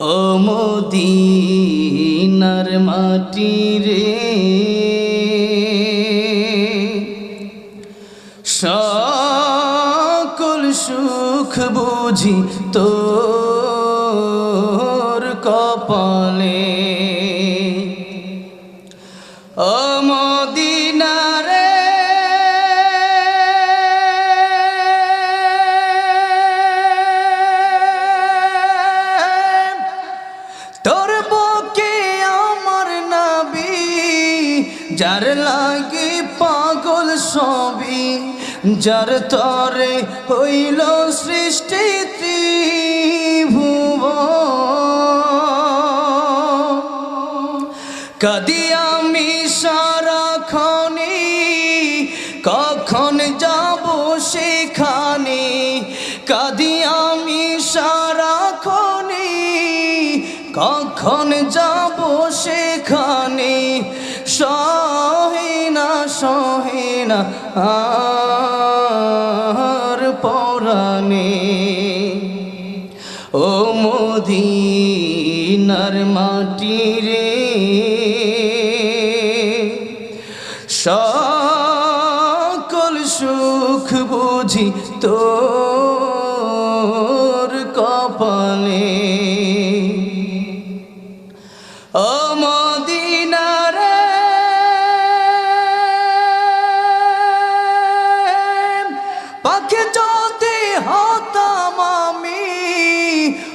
ও মাটি রে। সকল সুখ বুঝি তোর কপালে। ও মদিনারে যার লাগি পাগল সবই যার তরে হইল সৃষ্টি ত্রিভুব কদি আমি সারাক্ষণে কখন যাব সেখানে। সহিনা সহিনা, আর পরাণে। ও মদিনার মাটি রে। সকল সুখ বুঝি তোর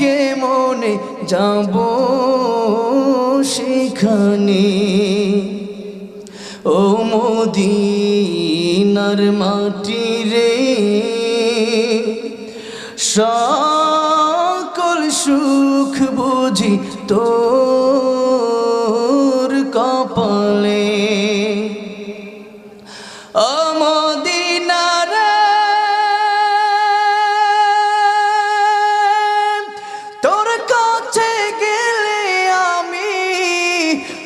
কেমনে যাব সেখানে? ও মোদিনার মাটি রে সকল সুখ বুঝি তোর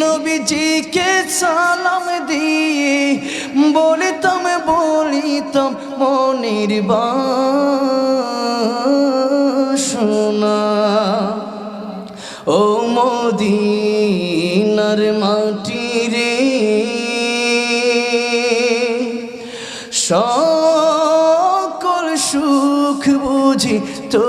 নবীজিকে সালাম দিয়ে বলিতাম বলিতাম মনির বাসনা। ও মদিনার মাটি রে, সকল সুখ বুঝি তো